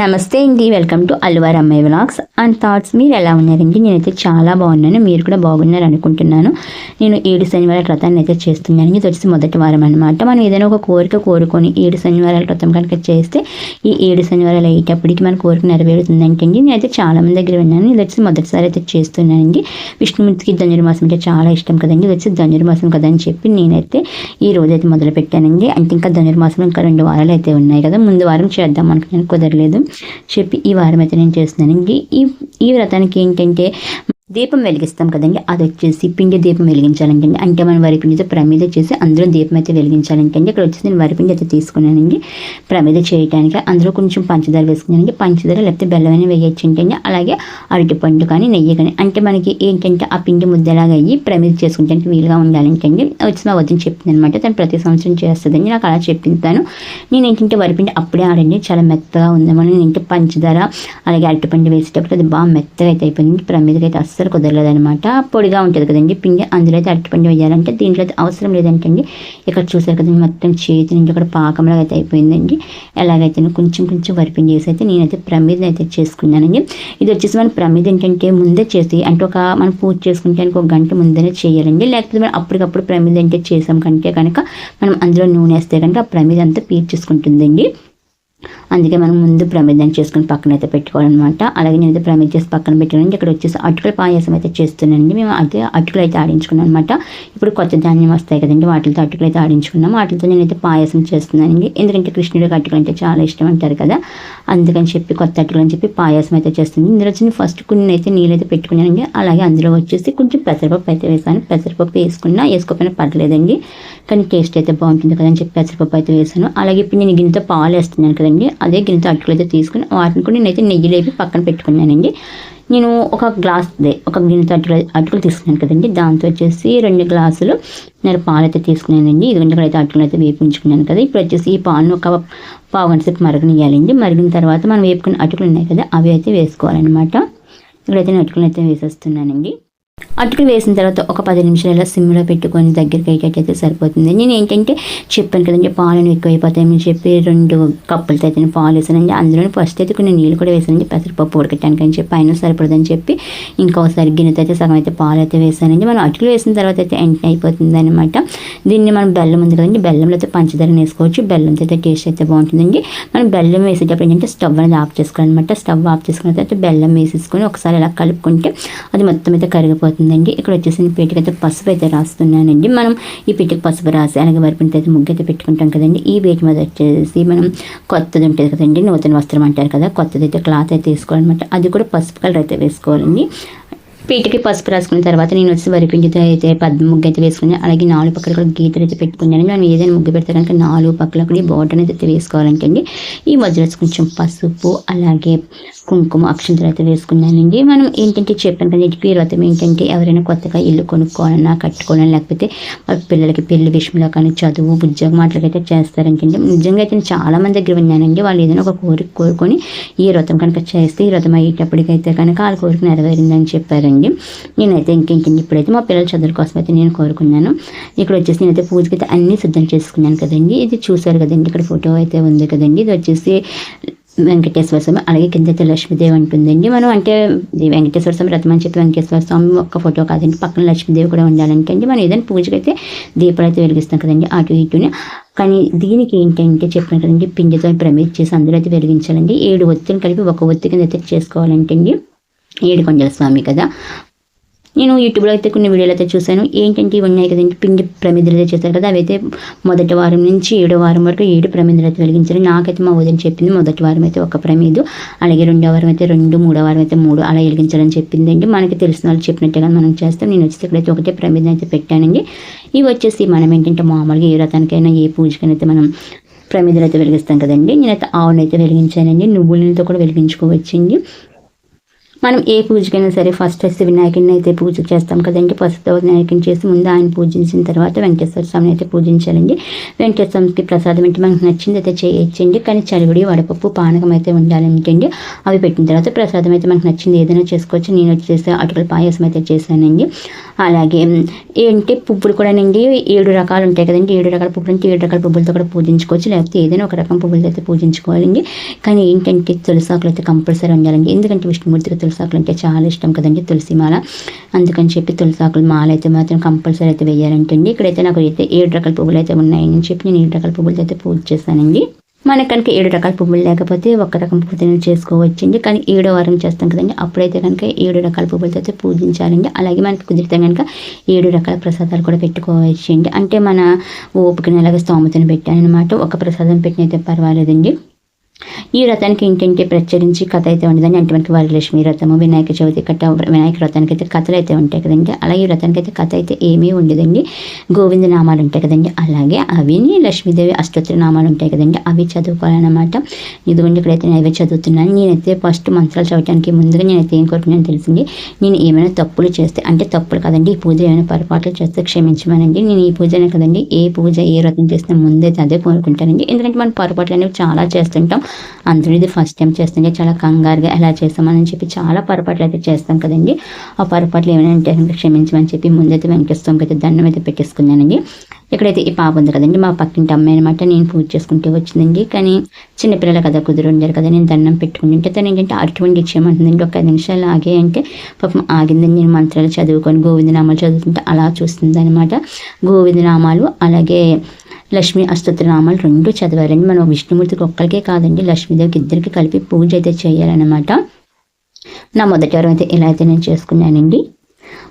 నమస్తే అండి welcome to Alwar అమ్మాయి వ్లాగ్స్. అండ్ థాట్స్ మీరు ఎలా ఉన్నారండి? నేనైతే చాలా బాగున్నాను. మీరు కూడా బాగున్నారు అనుకుంటున్నాను. నేను ఏడు శనివారాల వ్రతాన్ని అయితే చేస్తున్నాను ఇది వచ్చి మొదటి వారం అనమాట మనం ఏదైనా ఒక కోరిక కోరుకొని ఏడు శనివారాల వ్రతం కనుక చేస్తే ఈ ఏడు శనివారాలు అయ్యేటప్పటికి మన కోరిక నెరవేరుతుందంటే అండి నేనైతే చాలా మంది దగ్గర విన్నాను. ఇది వచ్చి మొదటిసారి అయితే చేస్తున్నానండి. విష్ణుమూర్తికి ధనుర్మాసం అంటే చాలా ఇష్టం కదండి. ఇది వచ్చి ధనుర్మాసం కదా అని చెప్పి నేనైతే ఈ రోజు అయితే మొదలు పెట్టానండి అంటే ఇంకా ధనుర్మాసం ఇంకా రెండు వారాలు అయితే ఉన్నాయి కదా. ముందు వారం చేద్దాం అనుకున్నాను. కుదరలేదు. చెప్పి ఈ వారం అయితే నేను చేస్తున్నాను. ఈ ఈ వ్రతానికి ఏంటంటే దీపం వెలిగిస్తాం కదండి. అది వచ్చేసి పిండి దీపం వెలిగించాలంటండి. అంటే మనం వరిపిండితో ప్రమీద చేసి అందులో దీపం అయితే వెలిగించాలంటండి. ఇక్కడ వచ్చేసి నేను వరిపిండి అయితే తీసుకున్నానండి. ప్రమీద చేయడానికి అందులో కొంచెం పంచదార వేసుకున్నానండి. పంచదార లేకపోతే బెల్లం అయినా వేయచ్చు ఏంటండి అలాగే అరటిపండు కానీ నెయ్యి కానీ. అంటే మనకి ఏంటంటే ఆ పిండి ముద్దలాగా అయ్యి ప్రమీద చేసుకుంటానికి వీలుగా ఉండాలంటండి. వచ్చి మా వద్దని చెప్పింది అనమాట తను ప్రతి సంవత్సరం చేస్తుందండి. నాకు అలా చెప్పింది తను. నేను ఏంటంటే వరిపిండి అప్పుడే ఆడండి. చాలా మెత్తగా ఉంది నేను ఏంటంటే పంచదార అలాగే అరటిపండు వేసేటప్పుడు అది బాగా మెత్తగా అయితే అయిపోయింది. ప్రమీదకి అయితే అస్సలు కుదరలేదనమాట పొడిగా ఉంటుంది కదండి పిండి అందులో అయితే అరటిపండు వేయాలంటే దీంట్లో అయితే అవసరం లేదంటే అండి ఇక్కడ చూసారు కదండి మొత్తం చేతి నుంచి అక్కడ పాకంలాగా అయితే అయిపోయిందండి. ఎలాగైతే కొంచెం కొంచెం వరిపిండి చేసి అయితే నేనైతే ప్రమిదం అయితే చేసుకున్నానండి. ఇది వచ్చేసి మన ప్రమిద ఏంటంటే ముందే చేసి అంటే ఒక మనం పూజ చేసుకుంటే ఒక గంట ముందే చేయాలండి. లేకపోతే మనం అప్పటికప్పుడు ప్రమిద అంటే చేసాం కంటే కనుక మనం అందులో నూనె వేస్తే కనుక ఆ ప్రమిద అంతా పీల్చేసుకుంటుందండి. అందుకే మనం ముందు ప్రమిదం చేసుకుని పక్కన అయితే పెట్టుకోవాలన్నమాట. అలాగే నేనైతే ప్రమిద చేసి పక్కన పెట్టాను. ఇక్కడ వచ్చేసి అటుకుల పాయసం అయితే చేస్తున్నానండి. మేము అయితే అటుకులు అయితే ఆడించుకున్నాం అనమాట ఇప్పుడు కొత్త ధాన్యం వస్తాయి కదండి వాటితో అటుకులు అయితే ఆడించుకున్నాం. వాటితో నేనైతే పాయసం చేస్తున్నానండి. ఎందుకంటే కృష్ణుడికి అటుకులు అంటే చాలా ఇష్టం అంటారు కదా. అందుకని చెప్పి కొత్త అటుకులు అని చెప్పి పాయసం అయితే చేస్తుంది. ఇందులో వచ్చి ఫస్ట్ కొన్ని అయితే నీళ్ళు అయితే పెట్టుకున్నానండి. అలాగే అందులో వచ్చేసి కొంచెం పెసరపప్పు అయితే వేసాను. పెసరపప్పు వేసుకున్నా వేసుకోకపోయినా పర్లేదండి కానీ టేస్ట్ అయితే బాగుంటుంది కదని చెప్పి పెసరపప్పు అయితే వేసాను. అలాగే ఇప్పుడు నేను గిన్నెతో పాలు వేస్తున్నాను కదండి. అదే గిన్నెతో అటుకులు అయితే తీసుకుని వాటిని కూడా నేనైతే నెయ్యి లేపి పక్కన పెట్టుకున్నానండి. నేను ఒక గ్లాస్ ఒక గిన్నెతో అటుకులు అటుకులు తీసుకున్నాను కదండి. దాంతో వచ్చేసి రెండు గ్లాసులు నేను పాలు అయితే తీసుకున్నానండి. ఇది గంటలు అయితే అటుకులు అయితే వేపించుకున్నాను కదా. ఇప్పుడు వచ్చేసి ఈ పాలను ఒక పావు గంట సేపు మరగనియాలండి మరిగిన తర్వాత మనం వేపుకున్న అటుకులు ఉన్నాయి కదా అవి అయితే వేసుకోవాలన్నమాట. ఇక్కడైతే నేను అటుకులు అయితే వేసేస్తున్నానండి. అటుకులు వేసిన తర్వాత ఒక పది నిమిషాలు ఇలా సిమ్లో పెట్టుకొని దగ్గరికి అయ్యేటట్టయితే సరిపోతుంది. నేను ఏంటంటే చెప్పాను కదండి పాలను ఎక్కువైపోతాయని చెప్పి రెండు కప్పులతో అయితే నేను పాలు వేసానండి. అందులో ఫస్ట్ అయితే కొన్ని నీళ్ళు కూడా వేసానండి. పెసరపప్పు ఉడకటానికి అని చెప్పి అయినా సరిపడదని చెప్పి ఇంకోసారి గిన్నెతో అయితే సగం అయితే పాలు అయితే వేసానండి. మనం అటుకులు వేసిన తర్వాత అయితే వెంటనే అయిపోతుంది అనమాట దీన్ని మనం బెల్లం ఉంది కదండి బెల్లంలో అయితే పంచదార వేసుకోవచ్చు. బెల్లంతో అయితే టేస్ట్ అయితే బాగుంటుందండి. మనం బెల్లం వేసేటప్పుడు ఏంటంటే స్టవ్ అనేది ఆఫ్ చేసుకోవాలన్నమాట. స్టవ్ ఆఫ్ చేసుకున్న తర్వాత బెల్లం వేసేసుకొని ఒకసారి ఇలా కలుపుకుంటే అది మొత్తం అయితే కరిగిపోతుంది. అవుతుందండి ఇక్కడ వచ్చేసి పీటకి అయితే పసుపు అయితే రాస్తున్నానండి. మనం ఈ పీటకి పసుపు రాసి అలాగే వరిపిండి అయితే ముగ్గు అయితే పెట్టుకుంటాం కదండి. ఈ వేటి మీద వచ్చేసి మనం కొత్తది ఉంటుంది కదండి నూతన వస్త్రం అంటారు కదా కొత్తది అయితే క్లాత్ అయితే వేసుకోవాలన్నమాట అది కూడా పసుపు కలర్ అయితే వేసుకోవాలండి. పీటకి పసుపు రాసుకున్న తర్వాత నేను వచ్చి వరిపిండితో అయితే పద్మ ముగ్గు అయితే వేసుకుని అలాగే నాలుగు పక్కల కూడా గీతలు అయితే పెట్టుకున్నాను మనం ఏదైనా ముగ్గు పెడితే కనుక నాలుగు పక్కల కూడా బోర్డర్ అయితే వేసుకోవాలంటే ఈ మధ్యలో కొంచెం పసుపు అలాగే కుంకుమ అక్షంతలు అయితే వేసుకున్నానండి. మనం ఏంటంటే చెప్పాను కదా ఈ వ్రతం ఏంటంటే ఎవరైనా కొత్తగా ఇల్లు కొనుక్కోవాలన్నా కట్టుకోవాలన్నా లేకపోతే పిల్లలకి పెళ్ళి విషయంలో కానీ చదువు ఉద్యోగం మాటలకైతే చేస్తారంటే నిజంగా అయితే చాలా మంది దగ్గర విన్నానండి వాళ్ళు ఏదైనా ఒక కోరిక కోరుకొని ఈ వ్రతం కనుక చేస్తే ఈ వ్రతం అయ్యేటప్పటికైతే కనుక వాళ్ళ కోరిక నెరవేరిందని చెప్పారండి. నేనైతే ఇంకేంటండి ఇప్పుడైతే మా పిల్లల చదువుల కోసం అయితే నేను కోరుకున్నాను. ఇక్కడ వచ్చేసి నేనైతే పూజకి అయితే అన్నీ సిద్ధం చేసుకున్నాను కదండి. ఇది చూసారు కదండి ఇక్కడ ఫోటో అయితే ఉంది కదండి. ఇది వచ్చేసి వెంకటేశ్వర స్వామి అలాగే కింద అయితే లక్ష్మీదేవి ఉంటుందండి. మనం అంటే వెంకటేశ్వర స్వామి రథం అని చెప్పి వెంకటేశ్వర స్వామి ఒక్క ఫోటో కాదండి. పక్కన లక్ష్మీదేవి కూడా ఉండాలంటే అండి. మనం ఏదైనా పూజకి అయితే దీపాలు అయితే వెలిగిస్తాం కదండి అటు ఇటుని. కానీ దీనికి ఏంటంటే చెప్పిన కదండి పిండితో ప్రమేట్ చేసి అందులో అయితే వెలిగించాలండి. ఏడు ఒత్తిడిని కలిపి ఒక ఒత్తి కింద అయితే చేసుకోవాలంటే అండి. ఏడుకొండల స్వామి కదా. నేను యూట్యూబ్లో అయితే కొన్ని వీడియోలు అయితే చూశాను. ఏంటంటే ఇవి ఉన్నాయి కదండి పిండి ప్రమిదలు అయితే చేశారు కదా అవైతే మొదటి వారం నుంచి ఏడో వారం వరకు ఏడు ప్రమిదలు అయితే వెలిగించారు. నాకైతే మా ఉదయం చెప్పింది మొదటి వారం అయితే ఒక ప్రమిదు అలాగే రెండో వారం అయితే రెండు మూడో వారం అయితే మూడు అలా వెలిగించాలని చెప్పిందండి. మనకి తెలిసిన వాళ్ళు చెప్పినట్టుగా మనం చేస్తాం. నేను వచ్చి ఇక్కడైతే ఒకటే ప్రమిదం అయితే పెట్టానండి. ఇవి వచ్చేసి మనం ఏంటంటే మామూలుగా ఏ రథానికైనా ఏ పూజకైనా అయితే మనం ప్రమిదలు అయితే వెలిగిస్తాం కదండి. నేనైతే ఆవునైతే వెలిగించానండి. నువ్వులతో కూడా వెలిగించుకోవచ్చండి. మనం ఏ పూజకైనా సరే ఫస్ట్ వచ్చి వినాయకుడిని అయితే పూజ చేస్తాం కదండి. ఫస్ట్ వినాయకుని చేసి ముందు ఆయన పూజించిన తర్వాత వెంకటేశ్వర స్వామిని అయితే పూజించాలండి. వెంకటేశ్వర స్వామికి ప్రసాదం అంటే మనకు నచ్చింది అయితే చేయొచ్చండి. కానీ చలివిడి వడపప్పు పానకం అయితే ఉండాలంటండి. అవి పెట్టిన తర్వాత ప్రసాదం అయితే మనకు నచ్చింది ఏదైనా చేసుకోవచ్చు. నేను వచ్చేసి అటుకల పాయసం అయితే చేశానండి. అలాగే ఏంటి పువ్వులు కూడానండి ఏడు రకాలు ఉంటాయి కదండి. ఏడు రకాల పువ్వులు అంటే ఏడు రకాల పువ్వులతో కూడా పూజించుకోవచ్చు. లేకపోతే ఏదైనా ఒక రకం పువ్వులతో అయితే పూజించుకోవాలండి. కానీ ఏంటంటే తులసాకులు అయితే కంపల్సరీ ఉండాలండి. ఎందుకంటే విష్ణుమూర్తికి తులసాకులు అంటే చాలా ఇష్టం కదండి తులసి మాల అందుకని చెప్పి తులసాకులు మాల అయితే మాత్రం కంపల్సరీ అయితే వేయాలంటే అండి ఇక్కడైతే నాకు అయితే ఏడు రకాల పువ్వులు అయితే ఉన్నాయని చెప్పి నేను ఏడు రకాల పువ్వులతో అయితే పూజ చేశానండి. మనకు కనుక ఏడు రకాల పువ్వులు లేకపోతే ఒక రకం పువ్వులను చేసుకోవచ్చండి. కానీ ఏడో వారం చేస్తాం కదండి. అప్పుడైతే కనుక ఏడు రకాల పువ్వులతో అయితే పూజించాలండి. అలాగే మనకి కుదిరితే కనుక ఏడు రకాల ప్రసాదాలు కూడా పెట్టుకోవచ్చండి. అంటే మన ఓపికని అలాగే స్తోమతను పెట్టానమాట ఒక ప్రసాదం పెట్టినైతే పర్వాలేదండి. ఈ వ్రతానికి ఇంటింటి ప్రచురించి కథ అయితే ఉండదని అంటే మనకి వరలక్ష్మి వ్రతము వినాయక చవితి కట్ట వినాయక వ్రతానికి అయితే కథలు అయితే ఉంటాయి కదండి. అలాగే ఈ వ్రతానికి అయితే కథ అయితే ఏమీ ఉండదండి. గోవింద నామాలు ఉంటాయి కదండి. అలాగే అవి లక్ష్మీదేవి అష్టోత్తర నామాలు ఉంటాయి కదండి. అవి చదువుకోవాలన్నమాట. ఇదిగోండి ఇక్కడైతే నేను అవి చదువుతున్నాను. నేనైతే ఫస్ట్ మంత్రాలు చదవడానికి ముందుగా నేనైతే ఏం కోరుకున్నాను తెలిసింది. నేను ఏమైనా తప్పులు చేస్తే అంటే తప్పులు కదండి ఈ పూజ ఏమైనా పొరపాట్లు చేస్తే క్షమించమనండి. నేను ఈ పూజనే కదండి ఏ పూజ ఏ వ్రతం చేస్తే ముందైతే అదే కోరుకుంటానండి. ఎందుకంటే మనం పొరపాట్లు అనేవి చాలా చేస్తుంటాం. అందులో ఇది ఫస్ట్ టైం చేస్తుంటే చాలా కంగారుగా ఎలా చేస్తామని చెప్పి చాలా పొరపాట్లు అయితే చేస్తాం కదండి. ఆ పొరపాట్లు ఏమైనా అంటే క్షమించమని చెప్పి ముందైతే వెంకటేశ్వరంకి అయితే దండం అయితే పెట్టేసుకున్నానండి. ఇక్కడైతే ఈ పాప ఉంది కదండి మా పక్కింటి అమ్మాయి అనమాట నేను పూజ చేసుకుంటే వచ్చిందండి. కానీ చిన్నపిల్లల కదా కుదురు ఉండారు కదా నేను దండం పెట్టుకుని ఉంటే తను ఏంటంటే అటువంటి ఇచ్చేయమంటుందండి ఒక నిమిషాలు ఆగే అంటే పాపం ఆగిందని నేను మంత్రాలు చదువుకొని గోవిందనామాలు చదువుతుంటే అలా చూస్తుంది అనమాట గోవిందనామాలు అలాగే లక్ష్మీ అష్టోత్తరనామాలు రెండు చదవాలండి మనం విష్ణుమూర్తికి ఒక్కరికే కాదండి లక్ష్మీదేవికి ఇద్దరికి కలిపి పూజ అయితే చేయాలన్నమాట. నా మొదటి వారం అయితే ఇలా అయితే నేను చేసుకున్నానండి.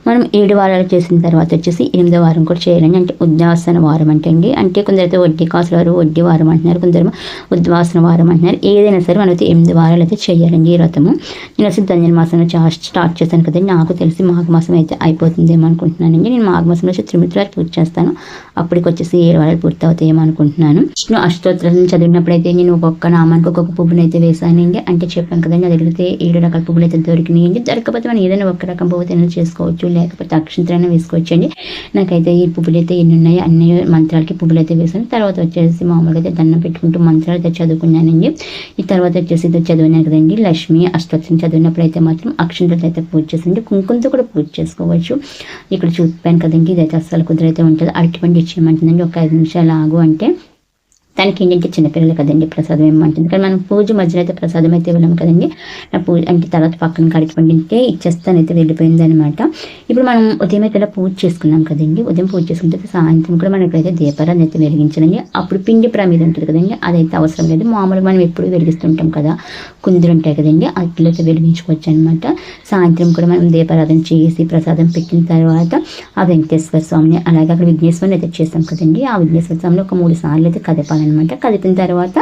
మనం ఏడు వారాలు చేసిన తర్వాత వచ్చేసి ఎనిమిదో వారం కూడా చేయాలండి. అంటే ఉద్వాసన వారం అంటే అండి అంటే కొందరైతే వడ్డీ కాసుల వారు వడ్డీ వారం అంటున్నారు కొందరు ఉద్వాసన వారం అంటున్నారు. ఏదైనా సరే మనమైతే ఎనిమిది వారాలు అయితే చేయాలండి ఈ వ్రతము. నేను అసలు ధన్యుల మాసంలో స్టార్ట్ చేశాను కదండి. నాకు తెలిసి మాఘమాసం అయితే అయిపోతుందేమో అనుకుంటున్నానండి. నేను మాఘమాసంలో వచ్చి త్రిమిత్రాలు పూర్తి చేస్తాను. అప్పటికి వచ్చేసి ఏడు వారాలు పూర్తి అవుతాయేమో అనుకుంటున్నాను. విష్ణు అష్టోత్తరం చదివినప్పుడు అయితే నేను ఒక్కొక్క నామానికి ఒక్కొక్క పువ్వును అయితే వేసానండి అంటే చెప్పాను కదండి అది ఏడు రకాల పువ్వులు అయితే దొరికినాయండి. దొరకకపోతే మనం ఏదైనా ఒక్క రకం పువ్వు తిన చేసుకోవచ్చు. లేకపోతే అక్షంతరైనా వేసుకోవచ్చండి. నాకైతే ఈ పువ్వులు అయితే ఎన్ని ఉన్నాయో అన్ని మంత్రాలకి పువ్వులు అయితే వేసాను తర్వాత వచ్చేసి మామూలుగా అయితే దండం పెట్టుకుంటూ మంత్రాలు అయితే చదువుకున్నానండి. ఈ తర్వాత వచ్చేసి ఇది చదివినా కదండి లక్ష్మి అష్టోత్సవం చదివినప్పుడు అయితే మాత్రం అక్షంతలు అయితే పూజ చేసింది కుంకుమతో కూడా పూజ చేసుకోవచ్చు. ఇక్కడ చూపాను కదండి ఇదైతే అస్సలు కుదిరైతే ఉంటుంది అరటిపండు ఇచ్చేయమంటుందండి ఒక ఐదు నిమిషాలు ఆగు అంటే. దానికి ఏంటంటే చిన్నపిల్లలు కదండి ప్రసాదం ఏమంటుంది. కానీ మనం పూజ మధ్యలో అయితే ప్రసాదం అయితే ఇవ్వలేము కదండి. నా పూజ అంటే తర్వాత పక్కన కాడికి పండితే ఇచ్చేస్తానైతే వెళ్ళిపోయింది అనమాట ఇప్పుడు మనం ఉదయం అయితే పూజ చేసుకున్నాం కదండి. ఉదయం పూజ చేసుకుంటే సాయంత్రం కూడా మనం ఇప్పుడైతే దీపారాన్ని అయితే వెలిగించాలండి. అప్పుడు పిండి ప్రమీద ఉంటుంది కదండి. అదైతే అవసరం లేదు. మామూలుగా మనం ఎప్పుడు వెలిగిస్తుంటాం కదా. కుందులు ఉంటాయి కదండి. అట్లయితే వెలిగించుకోవచ్చు అనమాట సాయంత్రం కూడా మనం దీపారాధన చేసి ప్రసాదం పెట్టిన తర్వాత ఆ వెంకటేశ్వర స్వామిని అలాగే అక్కడ విఘ్నేశ్వరిని అయితే చేస్తాం కదండి. ఆ విఘ్నేశ్వర స్వామిని ఒక మూడు సార్లు అయితే కదపాలి అనమాట కలిపిన తర్వాత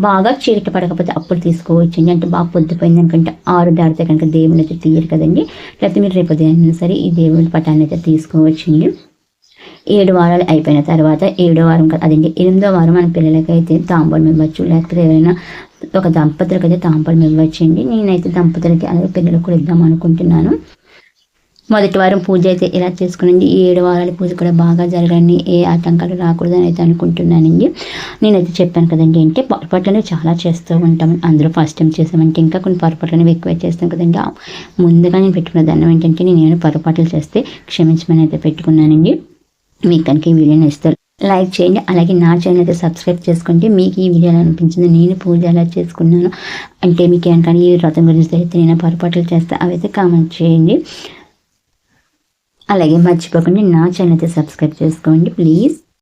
బాగా చీకటి పడకపోతే అప్పుడు తీసుకోవచ్చండి. అంటే బాగా పొద్దుపోయింది అనుకుంటే ఆరు దాడితే కనుక దేవుని అయితే తీయరు కదండి. లేకపోతే మీరు రేపు ఉదయం సరే ఈ దేవుని పటాన్ని అయితే తీసుకోవచ్చండి. ఏడు వారాలు అయిపోయిన తర్వాత ఏడో వారం అదండి ఎనిమిదో వారం మన పిల్లలకైతే తాంబూలం ఇవ్వచ్చు. లేకపోతే ఎవరైనా ఒక దంపతులకి అయితే తాంబూలం ఇవ్వచ్చండి. నేనైతే దంపతులకి అలాగే పిల్లలకు కూడా ఇద్దాం అనుకుంటున్నాను. మొదటి వారం పూజ అయితే ఇలా చేసుకునండి ఈ ఏడు వారాల పూజ కూడా బాగా జరగని ఏ ఆటంకాలు రాకూడదని అయితే అనుకుంటున్నానండి. నేనైతే చెప్పాను కదండి అంటే పొరపాట్లను చాలా చేస్తూ ఉంటాం. అందరూ ఫస్ట్ టైం చేసామంటే ఇంకా కొన్ని పొరపాట్లను ఎక్కువ చేస్తాం కదండి. ముందుగా నేను పెట్టుకున్న దాన్ని ఏంటంటే నేను ఏమైనా పొరపాట్లు చేస్తే క్షమించమని అయితే పెట్టుకున్నానండి. మీకు కనుక ఈ వీడియోని ఇస్తారు లైక్ చేయండి. అలాగే నా ఛానల్ అయితే సబ్స్క్రైబ్ చేసుకోండి మీకు ఈ వీడియో అనిపించింది నేను పూజ ఎలా చేసుకున్నాను. అంటే మీకు ఏమన్నా ఈ వ్రతం గురించి అయితే నేను పొరపాట్లు చేస్తే అవైతే కామెంట్ చేయండి. అలాగే మర్చిపోకండి నా ఛానల్ అయితే సబ్స్క్రైబ్ చేసుకోండి ప్లీజ్